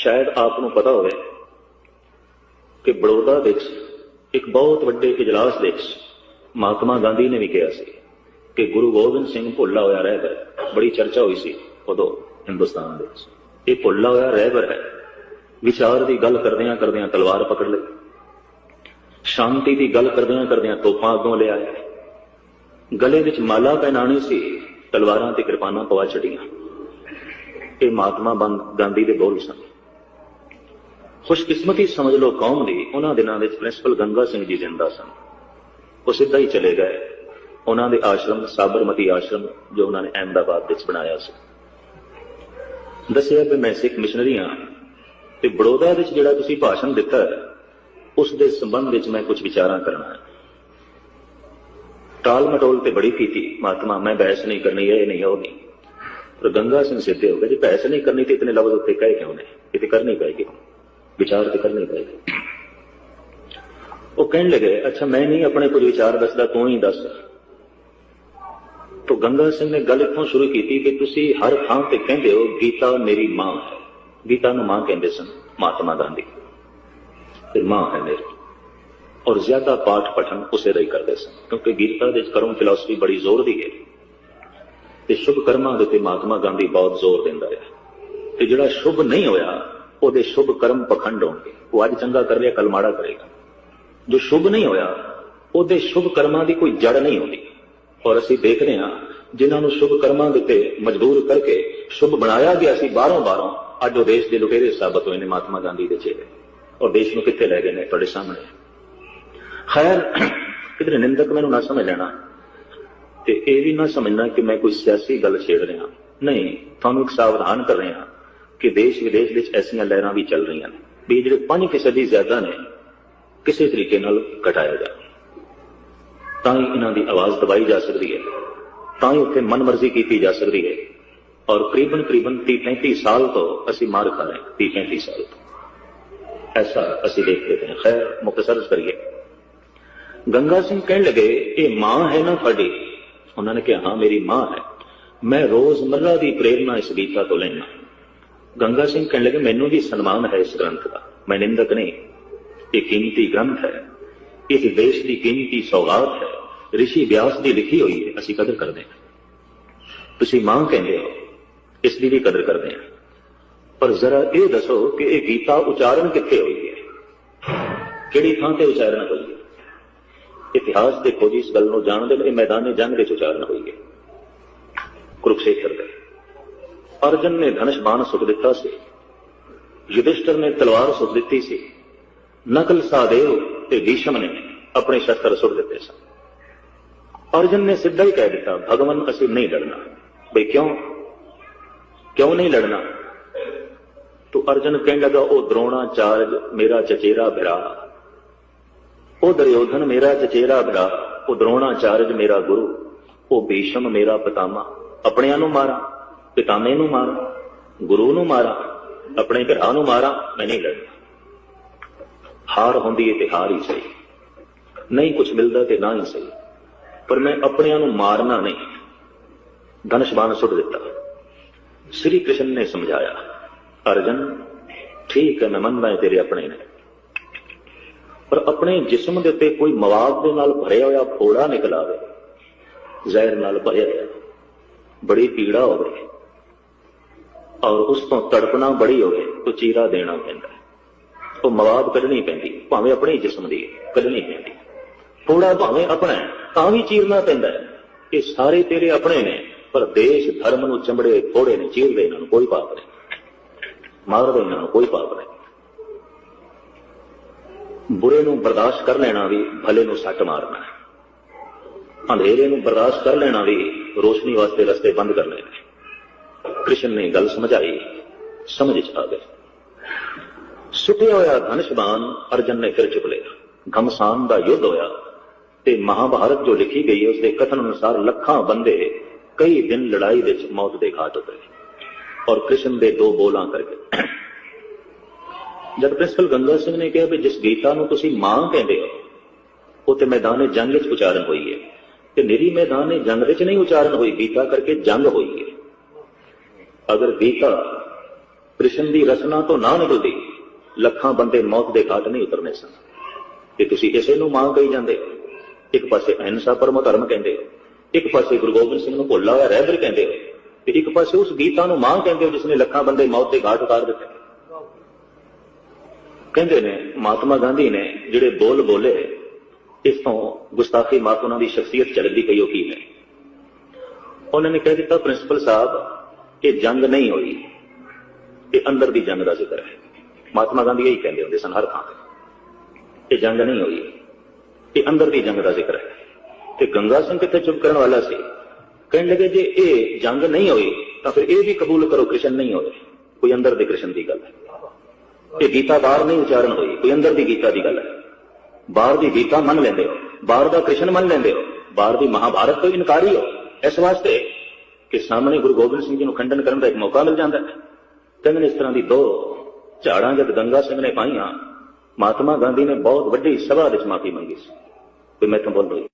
ਸ਼ਾਇਦ ਆਪ ਨੂੰ ਪਤਾ ਹੋਵੇ ਕਿ ਬੜੌਦਾ ਵਿੱਚ ਇੱਕ ਬਹੁਤ ਵੱਡੇ ਇਜਲਾਸ ਵਿੱਚ ਮਹਾਤਮਾ ਗਾਂਧੀ ਨੇ ਵੀ ਕਿਹਾ ਸੀ ਕਿ ਗੁਰੂ ਗੋਬਿੰਦ ਸਿੰਘ ਭੁੱਲਾ ਹੋਇਆ ਰਹਿਬਰ, ਬੜੀ ਚਰਚਾ ਹੋਈ ਸੀ ਉਦੋਂ ਹਿੰਦੁਸਤਾਨ ਦੇ ਵਿੱਚ। ਇਹ ਭੁੱਲਾ ਹੋਇਆ ਰਹਿਬਰ ਹੈ। ਵਿਚਾਰ ਦੀ ਗੱਲ ਕਰਦਿਆਂ ਕਰਦਿਆਂ ਤਲਵਾਰ ਪਕੜ ਲਈ। ਸ਼ਾਂਤੀ ਦੀ ਗੱਲ ਕਰਦਿਆਂ ਕਰਦਿਆਂ ਤੋਪਾਂ ਅੱਗੋਂ ਲਿਆ ਗਲੇ ਵਿੱਚ ਮਾਲਾ ਪਹਿਨਾਣੀ ਸੀ, ਤਲਵਾਰਾਂ ਤੇ ਕਿਰਪਾਨਾਂ ਪਵਾ ਛੜੀਆਂ ਇਹ ਮਹਾਤਮਾ ਬੰਦ- ਗਾਂਧੀ ਦੇ ਬੋਲ ਸਨ। ਖੁਸ਼ਕਿਸਮਤੀ ਸਮਝ ਲੋ ਕੌਮ ਦੀ, ਉਹਨਾਂ ਦਿਨਾਂ ਵਿੱਚ ਪ੍ਰਿੰਸੀਪਲ ਗੰਗਾ ਸਿੰਘ ਜੀ ਜਿੰਦਾ ਸਨ। ਉਹ ਸਿੱਧਾ ਹੀ ਚਲੇ ਗਏ। ਉਹਨਾਂ ਦੇ ਆਸ਼ਰਮ, ਸਾਬਰਮਤੀ ਆਸ਼ਰਮ, ਜੋ ਉਹਨਾਂ ਨੇ ਅਹਿਮਦਾਬਾਦ ਵਿੱਚ ਬਣਾਇਆ ਸੀ। ਦੱਸਿਆ ਕਿ ਮੈਂ ਸਿੱਖ ਮਿਸ਼ਨਰੀ ਹਾਂ ਤੇ ਬੜੌਦਾ ਵਿੱਚ ਜਿਹੜਾ ਤੁਸੀਂ ਭਾਸ਼ਣ ਦਿੱਤਾ ਹੈ, ਉਸ ਦੇ ਸੰਬੰਧ ਵਿੱਚ ਮੈਂ ਕੁਝ ਵਿਚਾਰਾਂ ਕਰਨਾ ਹੈ। ਟਾਲ ਮਟੋਲ ਤੇ ਬੜੀ ਕੀਤੀ ਮਹਾਤਮਾ, ਮੈਂ ਬਹਿਸ ਨਹੀਂ ਕਰਨੀ, ਇਹ ਨਹੀਂ ਉਹ ਨਹੀਂ ਪਰ ਗੰਗਾ ਸਿੰਘ ਸਿੱਧੇ ਹੋ ਗਏ। ਜੀ ਬਹਿਸ ਨਹੀਂ ਕਰਨੀ ਤੇ ਇਤਨੇ ਲਫ਼ਜ਼ ਉੱਤੇ ਕਹੇ ਕਿਉਂ ਨੇ? ਇਹ ਤੇ ਕਰਨੀ ਪਏਗੀ ਵਿਚਾਰ ਤੇ ਕਰਨੀ ਪਏ। ਉਹ ਕਹਿਣ ਲੱਗੇ, ਅੱਛਾ, ਮੈਂ ਨਹੀਂ ਆਪਣੇ ਕੁਝ ਵਿਚਾਰ ਦੱਸਦਾ, ਤੂੰ ਹੀ ਦੱਸ। ਤੋ ਗੰਗਾ ਸਿੰਘ ਨੇ ਗੱਲ ਇੱਥੋਂ ਸ਼ੁਰੂ ਕੀਤੀ ਕਿ ਤੁਸੀਂ ਹਰ ਥਾਂ ਤੇ ਕਹਿੰਦੇ ਹੋ, ਗੀਤਾ ਮੇਰੀ ਮਾਂ ਹੈ। ਗੀਤਾ ਨੂੰ ਮਾਂ ਕਹਿੰਦੇ ਸਨ, ਮਹਾਤਮਾ ਗਾਂਧੀ। ਤੇ ਮਾਂ ਹੈ ਮੇਰੀ। ਔਰ ਜ਼ਿਆਦਾ ਪਾਠ ਪਠਨ ਉਸੇ ਦਾ ਹੀ ਕਰਦੇ ਸਨ, ਕਿਉਂਕਿ ਗੀਤਾ ਦੇ ਕਰਮ ਫਿਲਾਸਫੀ ਬੜੀ ਜ਼ੋਰ ਦੀ ਹੈ। ਤੇ ਸ਼ੁਭ ਕਰਮਾਂ ਦੇ ਤੇ ਮਹਾਤਮਾ ਗਾਂਧੀ ਬਹੁਤ ਜ਼ੋਰ ਦਿੰਦਾ ਰਿਹਾ। ਤੇ ਜਿਹੜਾ ਸ਼ੁਭ ਨਹੀਂ ਹੋਇਆ ਉਹਦੇ ਸ਼ੁਭ ਕਰਮ ਪਖੰਡ ਹੋਣਗੇ। ਉਹ ਅੱਜ ਚੰਗਾ ਕਰ ਰਿਹਾ ਕੱਲ ਮਾੜਾ ਕਰੇਗਾ। ਜੋ ਸ਼ੁਭ ਨਹੀਂ ਹੋਇਆ, ਉਹਦੇ ਸ਼ੁਭ ਕਰਮਾਂ ਦੀ ਕੋਈ ਜੜ ਨਹੀਂ ਹੁੰਦੀ। ਔਰ ਅਸੀਂ ਦੇਖਦੇ ਹਾਂ, ਜਿਨ੍ਹਾਂ ਨੂੰ ਸ਼ੁਭ ਕਰਮਾਂ ਦੇ ਤੇ ਮਜਬੂਰ ਕਰਕੇ ਸ਼ੁਭ ਬਣਾਇਆ ਗਿਆ ਸੀ ਬਾਹਰੋਂ ਬਾਹਰੋਂ, ਅੱਜ ਉਹ ਦੇਸ਼ ਦੇ ਲੁਟੇਰੇ ਸਾਬਤ ਹੋਏ ਨੇ ਮਹਾਤਮਾ ਗਾਂਧੀ ਦੇ ਚੇਲੇ। ਔਰ ਦੇਸ਼ ਨੂੰ ਕਿੱਥੇ ਲੈ ਗਏ ਨੇ ਤੁਹਾਡੇ ਸਾਹਮਣੇ? ਖੈਰ ਕਿਤੇ ਨਿੰਦਕ ਮੈਨੂੰ ਨਾ ਸਮਝ ਲੈਣਾ। ਤੇ ਇਹ ਵੀ ਨਾ ਸਮਝਣਾ ਕਿ ਮੈਂ ਕੋਈ ਸਿਆਸੀ ਗੱਲ ਛੇੜ ਰਿਹਾ। ਨਹੀਂ, ਤੁਹਾਨੂੰ ਇੱਕ ਸਾਵਧਾਨ ਕਰ ਰਿਹਾ। ਕਿ ਦੇਸ਼ ਵਿਦੇਸ਼ ਵਿੱਚ ਐਸੀਆਂ ਲਹਿਰਾਂ ਵੀ ਚੱਲ ਰਹੀਆਂ ਨੇ, ਵੀ ਜਿਹੜੇ 5% ਦੀ ਜ਼ਿਆਦਾ ਨੇ, ਕਿਸੇ ਤਰੀਕੇ ਨਾਲ ਘਟਾਇਆ ਜਾ ਤਾਂ ਹੀ ਇਹਨਾਂ ਦੀ ਆਵਾਜ਼ ਦਬਾਈ ਜਾ ਸਕਦੀ ਹੈ, ਤਾਂ ਹੀ ਉੱਥੇ ਮਨਮਰਜ਼ੀ ਕੀਤੀ ਜਾ ਸਕਦੀ ਹੈ। ਔਰ ਕਰੀਬਨ ਕਰੀਬਨ 30 35 ਸਾਲ ਤੋਂ ਅਸੀਂ ਮਾਰ ਖਾ ਰਹੇ ਹਾਂ 30 35 ਸਾਲ ਤੋਂ। ਐਸਾ ਅਸੀਂ ਦੇਖਦੇ ਪਏ ਖੈਰ, ਮੁਕਤਸਰ ਕਰੀਏ। ਗੰਗਾ ਸਿੰਘ ਕਹਿਣ ਲੱਗੇ, ਇਹ ਮਾਂ ਹੈ ਨਾ ਤੁਹਾਡੀ? ਉਹਨਾਂ ਨੇ ਕਿਹਾ, ਹਾਂ, ਮੇਰੀ ਮਾਂ ਹੈ। ਮੈਂ ਰੋਜ਼ਮਰਰਾ ਦੀ ਪ੍ਰੇਰਣਾ ਇਸ ਗੀਤਾ ਤੋਂ ਲੈਣਾ ਗੰਗਾ ਸਿੰਘ ਕਹਿਣ ਲੱਗੇ, ਮੈਨੂੰ ਵੀ ਸਨਮਾਨ ਹੈ ਇਸ ਗ੍ਰੰਥ ਦਾ। ਮੈਂ ਨਿੰਦਕ ਨਹੀਂ। ਇਹ ਕੀਮਤੀ ਗ੍ਰੰਥ ਹੈ। ਇਸ ਦੇਸ਼ ਦੀ ਕੀਮਤੀ ਸੌਗਾਤ ਹੈ। ਰਿਸ਼ੀ ਵਿਆਸ ਦੀ ਲਿਖੀ ਹੋਈ ਹੈ। ਅਸੀਂ ਕਦਰ ਕਰਦੇ ਹਾਂ। ਤੁਸੀਂ ਮਾਂ ਕਹਿੰਦੇ ਹੋ। ਇਸ ਦੀ ਵੀ ਕਦਰ ਕਰਦੇ ਹਾਂ। ਪਰ ਜ਼ਰਾ ਇਹ ਦੱਸੋ ਕਿ ਇਹ ਗੀਤਾ ਉਚਾਰਨ ਕਿੱਥੇ ਹੋਈ ਹੈ? ਕਿਹੜੀ ਥਾਂ ਤੇ ਉਚਾਰਨ ਹੋਈ ਹੈ? ਇਤਿਹਾਸ ਦੇ ਖੋਜੀ ਇਸ ਗੱਲ ਨੂੰ ਜਾਣਦੇ ਨੇ ਇਹ ਮੈਦਾਨੇ ਜੰਗ ਵਿੱਚ ਉਚਾਰਨ ਹੋਈ ਹੈ। ਕੁਰੂਕਸ਼ੇਤਰ ਦੇ। ਅਰਜਨ ਨੇ ਧਨੁਸ਼ ਬਾਣ ਸੁੱਟ ਦਿੱਤਾ ਸੀ। ਯੁਧਿਸ਼ਟਰ ਨੇ ਤਲਵਾਰ ਸੁੱਟ ਦਿੱਤੀ ਸੀ। ਨਕਲ ਸਾਦੇਵ ਤੇ ਭੀਸ਼ਮ ਨੇ ਆਪਣੇ ਸ਼ਸਤਰ ਸੁੱਟ ਦਿੱਤੇ ਸਨ। ਅਰਜਨ ਨੇ ਸਿੱਧਾ ਹੀ ਕਹਿ ਦਿੱਤਾ, ਭਗਵਾਨ, ਅਸੀਂ ਨਹੀਂ ਲੜਨਾ। ਬਈ ਕਿਉਂ? ਕਿਉਂ ਨਹੀਂ ਲੜਨਾ? ਤੋ ਅਰਜਨ ਕਹਿਣ ਲੱਗਾ ਉਹ ਦ੍ਰੋਣਾਚਾਰਜ ਮੇਰਾ ਚਚੇਰਾ ਭਰਾ ਉਹ ਦਰਯੋਧਨ ਮੇਰਾ ਚਚੇਰਾ ਭਰਾ ਉਹ ਦ੍ਰੋਣਾਚਾਰਜ ਮੇਰਾ ਗੁਰੂ। ਉਹ ਭੀਸ਼ਮ ਮੇਰਾ ਪਿਤਾਮਾ। ਆਪਣਿਆਂ ਨੂੰ ਮਾਰਾਂ। ਪਿਤਾਮੇ ਨੂੰ ਮਾਰਾਂ, ਗੁਰੂ ਨੂੰ ਮਾਰਾਂ, ਆਪਣੇ ਭਰਾ ਨੂੰ ਮਾਰਾਂ, ਮੈਂ ਨਹੀਂ ਲੜਨਾ। ਹਾਰ ਹੁੰਦੀ ਹੈ ਤੇ ਹਾਰ ਹੀ ਸਹੀ। ਨਹੀਂ ਕੁਝ ਮਿਲਦਾ ਤੇ ਨਾ ਹੀ ਸਹੀ। ਪਰ ਮੈਂ ਆਪਣਿਆਂ ਨੂੰ ਮਾਰਨਾ ਨਹੀਂ। ਧਨੁਸ਼ ਸੁੱਟ ਦਿੱਤਾ। ਸ੍ਰੀ ਕ੍ਰਿਸ਼ਨ ਨੇ ਸਮਝਾਇਆ, ਅਰਜਨ, ਠੀਕ ਹੈ, ਮੈਂ ਮੰਨਦਾ ਤੇਰੇ ਆਪਣੇ ਨੇ। ਪਰ ਆਪਣੇ ਜਿਸਮ ਦੇ ਉੱਤੇ ਕੋਈ ਮਵਾਦ ਦੇ ਨਾਲ ਭਰਿਆ ਹੋਇਆ ਫੋੜਾ ਨਿਕਲ ਆਵੇ। ਜ਼ਹਿਰ ਨਾਲ ਭਰਿਆ ਹੋਇਆ। ਬੜੀ ਪੀੜਾ ਹੋਵੇ। ਔਰ ਉਸ ਤੋਂ ਤੜਪਣਾ ਬੜੀ ਹੋਵੇ ਤਾਂ ਚੀਰਾ ਦੇਣਾ ਪੈਂਦਾ ਉਹ ਮਵਾਬ ਕੱਢਣੀ ਪੈਂਦੀ, ਭਾਵੇਂ ਆਪਣੇ ਜਿਸਮ ਦੀ ਕੱਢਣੀ ਪੈਂਦੀ। ਥੋੜਾ ਭਾਵੇਂ ਆਪਣਾ ਤਾਂ ਵੀ ਚੀਰਨਾ ਪੈਂਦਾ ਇਹ ਸਾਰੇ ਤੇਰੇ ਆਪਣੇ ਨੇ, ਪਰ ਦੇਸ਼, ਧਰਮ ਨੂੰ ਚਮੜੇ ਥੋੜੇ ਨੇ, ਚੀਰਦੇ ਇਹਨਾਂ ਨੂੰ ਕੋਈ ਪਾਪ ਨਹੀਂ। ਮਾਰਦੇ ਇਹਨਾਂ ਨੂੰ ਕੋਈ ਪਾਪ ਨਹੀਂ। ਬੁਰੇ ਨੂੰ ਬਰਦਾਸ਼ਤ ਕਰ ਲੈਣਾ ਵੀ ਭਲੇ ਨੂੰ ਸੱਟ ਮਾਰਨਾ ਹੈ। ਅੰਧੇਰੇ ਨੂੰ ਬਰਦਾਸ਼ਤ ਕਰ ਲੈਣਾ ਵੀ ਰੋਸ਼ਨੀ ਵਾਸਤੇ ਰਸਤੇ ਬੰਦ ਕਰ ਲੈਣੇ ਕ੍ਰਿਸ਼ਨ ਨੇ ਗੱਲ ਸਮਝਾਈ। ਸਮਝ ਚ ਆ ਗਏ ਸੁਟਿਆ ਹੋਇਆ ਧਨਸ਼ਬਾਨ ਅਰਜਨ ਨੇ ਫਿਰ ਚੁੱਕ ਲਿਆ। ਘਮਸਾਨ ਦਾ ਯੁੱਧ ਹੋਇਆ ਤੇ ਮਹਾਭਾਰਤ ਜੋ ਲਿਖੀ ਗਈ ਹੈ ਉਸ ਦੇ ਕਥਨ ਅਨੁਸਾਰ ਲੱਖਾਂ ਬੰਦੇ ਕਈ ਦਿਨ ਲੜਾਈ ਵਿੱਚ ਮੌਤ ਦੇ ਘਾਟ ਉਤਰੇ ਔਰ ਕ੍ਰਿਸ਼ਨ ਦੇ ਦੋ ਬੋਲਾਂ ਕਰਕੇ ਜਦ ਪ੍ਰਿੰਸੀਪਲ ਗੰਗਾ ਸਿੰਘ ਨੇ ਕਿਹਾ ਵੀ ਜਿਸ ਗੀਤਾ ਨੂੰ ਤੁਸੀਂ ਮਾਂ ਕਹਿੰਦੇ ਹੋ, ਉਹ ਤੇ ਮੈਦਾਨੇ ਜੰਗ ਵਿੱਚ ਉਚਾਰਨ ਹੋਈ ਹੈ ਤੇ ਮੇਰੀ ਮੈਦਾਨੇ ਜੰਗ ਵਿੱਚ ਨਹੀਂ ਉਚਾਰਨ ਹੋਈ, ਗੀਤਾ ਕਰਕੇ ਜੰਗ ਹੋਈ ਹੈ। ਅਗਰ ਗੀਤਾ ਕ੍ਰਿਸ਼ਨ ਦੀ ਰਚਨਾ ਤੋਂ ਨਾ ਨਿਕਲਦੀ, ਲੱਖਾਂ ਬੰਦੇ ਮੌਤ ਦੇ ਘਾਟ ਨਹੀਂ ਉਤਰਨੇ ਸਨ। ਤੇ ਤੁਸੀਂ ਇਸੇ ਨੂੰ ਮਾਂ ਕਹੀ ਜਾਂਦੇ ਇੱਕ ਪਾਸੇ ਅਹਿੰਸਾ ਪਰਮ ਧਰਮ ਕਹਿੰਦੇ ਹੋ, ਇੱਕ ਪਾਸੇ ਗੁਰੂ ਗੋਬਿੰਦ ਸਿੰਘ ਨੂੰ ਭੁੱਲਾ ਹੋਇਆ ਰਹਿਬਰ ਕਹਿੰਦੇ ਹੋ, ਤੇ ਇੱਕ ਪਾਸੇ ਉਸ ਗੀਤਾ ਨੂੰ ਮਾਂ ਕਹਿੰਦੇ ਹੋ ਜਿਸ ਨੇ ਲੱਖਾਂ ਬੰਦੇ ਮੌਤ ਦੇ ਘਾਟ ਉਤਾਰ ਦਿੱਤੇ। ਕਹਿੰਦੇ ਨੇ, ਮਹਾਤਮਾ ਗਾਂਧੀ ਨੇ ਜਿਹੜੇ ਬੋਲ ਬੋਲੇ, ਇਸ ਤੋਂ ਗੁਸਤਾਖੀ ਮਾਤ ਉਹਨਾਂ ਦੀ ਸ਼ਖਸੀਅਤ ਚੱਲਦੀ ਗਈ ਉਹ ਕੀ ਹੈ? ਉਹਨਾਂ ਨੇ ਕਹਿ ਦਿੱਤਾ, ਪ੍ਰਿੰਸੀਪਲ ਸਾਹਿਬ ਇਹ ਜੰਗ ਨਹੀਂ ਹੋਈ ਇਹ ਅੰਦਰ ਦੀ ਜੰਗ ਦਾ ਜ਼ਿਕਰ ਹੈ। ਮਹਾਤਮਾ ਗਾਂਧੀ ਇਹੀ ਕਹਿੰਦੇ ਹੁੰਦੇ ਸਨ ਹਰ ਥਾਂ ਤੇ ਇਹ ਜੰਗ ਨਹੀਂ ਹੋਈ ਇਹ ਅੰਦਰ ਦੀ ਜੰਗ ਦਾ ਜ਼ਿਕਰ ਹੈ। ਤੇ ਗੰਗਾ ਸਿੰਘ ਕਿੱਥੇ ਚੁੱਪ ਕਰਨ ਵਾਲਾ ਸੀ? ਕਹਿਣ ਲੱਗੇ, ਜੇ ਇਹ ਜੰਗ ਨਹੀਂ ਹੋਈ, ਤਾਂ ਫਿਰ ਇਹ ਵੀ ਕਬੂਲ ਕਰੋ ਕ੍ਰਿਸ਼ਨ ਨਹੀਂ ਹੋਏ। ਕੋਈ ਅੰਦਰ ਦੇ ਕ੍ਰਿਸ਼ਨ ਦੀ ਗੱਲ ਹੈ। ਇਹ ਗੀਤਾ ਬਾਹਰ ਨਹੀਂ ਉਚਾਰਨ ਹੋਈ, ਕੋਈ ਅੰਦਰ ਦੀ ਗੀਤਾ ਦੀ ਗੱਲ ਹੈ। ਬਾਹਰ ਦੀ ਗੀਤਾ ਮੰਨ ਲੈਂਦੇ ਹੋ, ਬਾਹਰ ਦਾ ਕ੍ਰਿਸ਼ਨ ਮੰਨ ਲੈਂਦੇ ਹੋ, ਬਾਹਰ ਦੀ ਮਹਾਭਾਰਤ ਤੋਂ ਇਨਕਾਰੀ ਹੋ। ਇਸ ਵਾਸਤੇ ਕਿ ਸਾਹਮਣੇ ਗੁਰੂ ਗੋਬਿੰਦ ਸਿੰਘ ਜੀ ਨੂੰ ਖੰਡਨ ਕਰਨ ਦਾ ਇੱਕ ਮੌਕਾ ਮਿਲ ਜਾਂਦਾ ਹੈ। ਕਹਿੰਦੇ ਨੇ ਇਸ ਤਰ੍ਹਾਂ ਦੀ ਦੋ ਝਾੜਾਂ ਜਦ ਗੰਗਾ ਸਿੰਘ ਨੇ ਪਾਈਆਂ, ਮਹਾਤਮਾ ਗਾਂਧੀ ਨੇ ਬਹੁਤ ਵੱਡੀ ਸਭਾ ਵਿੱਚ ਮਾਫੀ ਮੰਗੀ ਸੀ। ਵੀ ਮੈਂ ਤਾਂ ਬੋਲ ਰਹੀ